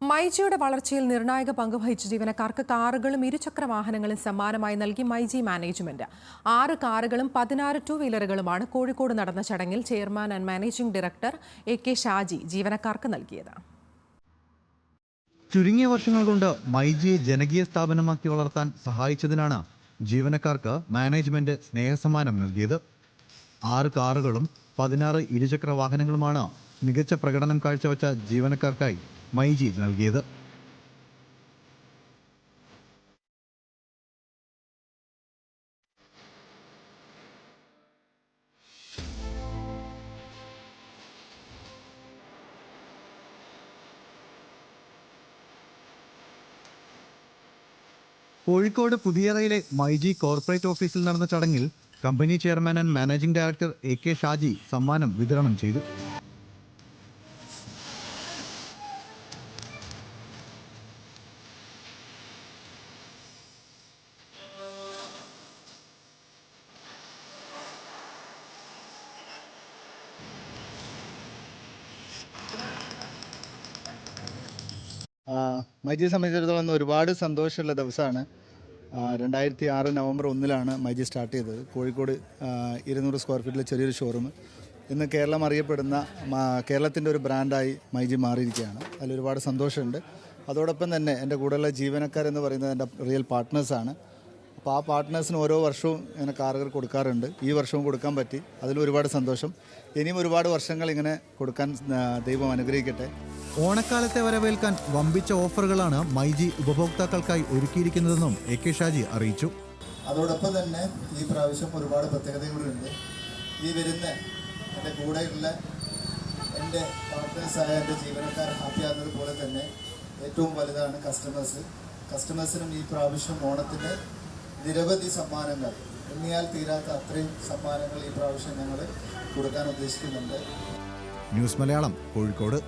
മൈജിയുടെ വളർച്ചയിൽ നിർണായക പങ്ക് വഹിച്ച ജീവനക്കാർക്ക് കാറുകളും ഇരുചക്ര വാഹനങ്ങളും സമ്മാനമായി നൽകി മൈജി മാനേജ്മെന്റ്. ആറ് കാറുകളും പതിനാറ് ടു വീലറുകളുമാണ് കോഴിക്കോട് നടന്ന ചടങ്ങിൽ chairman and managing director A K Shaji ജീവനക്കാർക്ക് നൽകിയത്. ചുരുങ്ങിയ വർഷങ്ങൾ കൊണ്ട് മൈജിയെ ജനകീയ സ്ഥാപനമാക്കി വളർത്താൻ സഹായിച്ചതിനാണ് ജീവനക്കാർക്ക് മാനേജ്മെന്റ് സ്നേഹസമ്മാനം നൽകിയത്. ആറ് കാറുകളും പതിനാറ് ഇരുചക്ര വാഹനങ്ങളുമാണ് മികച്ച പ്രകടനം കാഴ്ചവെച്ച ജീവനക്കാർക്കായി മൈജി നൽകിയത്. കോഴിക്കോട് പുതിയറയിലെ മൈജി കോർപ്പറേറ്റ് ഓഫീസിൽ നടന്ന ചടങ്ങിൽ company chairman and managing director A K Shaji സമ്മാനം വിതരണം ചെയ്തു. മൈജിയെ സംബന്ധിച്ചിടത്തോളം ഒരുപാട് സന്തോഷമുള്ള ദിവസമാണ്. രണ്ടായിരത്തി ആറ് നവംബർ ഒന്നിലാണ് മൈജി സ്റ്റാർട്ട് ചെയ്തത്. കോഴിക്കോട് ഇരുന്നൂറ് സ്ക്വയർ ഫീറ്റിലെ ചെറിയൊരു ഷോറൂം ഇന്ന് കേരളം അറിയപ്പെടുന്ന കേരളത്തിന്റെ ഒരു ബ്രാൻഡായി മൈജി മാറിയിരിക്കുകയാണ്. അതിൽ ഒരുപാട് സന്തോഷമുണ്ട്. അതോടൊപ്പം തന്നെ എന്റെ കൂടെയുള്ള ജീവനക്കാരെന്ന് പറയുന്നത് എന്റെ റിയൽ പാർട്ട്നേഴ്സാണ് അപ്പോൾ ആ പാർട്ട്നേഴ്സിന് ഓരോ വർഷവും ഇങ്ങനെ കാറുകൾ കൊടുക്കാറുണ്ട്. ഈ വർഷവും കൊടുക്കാൻ പറ്റി. അതിൽ ഒരുപാട് സന്തോഷം. ഇനിയും ഒരുപാട് വർഷങ്ങൾ ഇങ്ങനെ കൊടുക്കാൻ ദൈവം അനുഗ്രഹിക്കട്ടെ. ഓണക്കാലത്തെ വരവേൽക്കാൻ വമ്പിച്ച ഓഫറുകളാണ് മൈജി ഉപഭോക്താക്കൾക്കായി ഒരുക്കിയിരിക്കുന്നതെന്നും എ കെ ഷാജി അറിയിച്ചു. അതോടൊപ്പം തന്നെ ഈ പ്രാവശ്യം ഒരുപാട് പ്രത്യേകതകളുണ്ട് ഈ വരുന്ന എന്റെ കൂടെയുള്ള എന്റെ പാർട്ട്നേഴ്സായ എന്റെ ജീവനക്കാർ ഹാപ്പി ആകുന്നത് പോലെ തന്നെ ഏറ്റവും വലുതാണ് കസ്റ്റമേഴ്സ് കസ്റ്റമേഴ്സിനും ഈ പ്രാവശ്യം ഓണത്തിന് നിരവധി സമ്മാനങ്ങൾ എണ്ണിയാൽ തീരാത്ത അത്രയും സമ്മാനങ്ങൾ ഈ പ്രാവശ്യം ഞങ്ങൾ കൊടുക്കാൻ ഉദ്ദേശിക്കുന്നുണ്ട്. ന്യൂസ് മലയാളം കോഴിക്കോട്.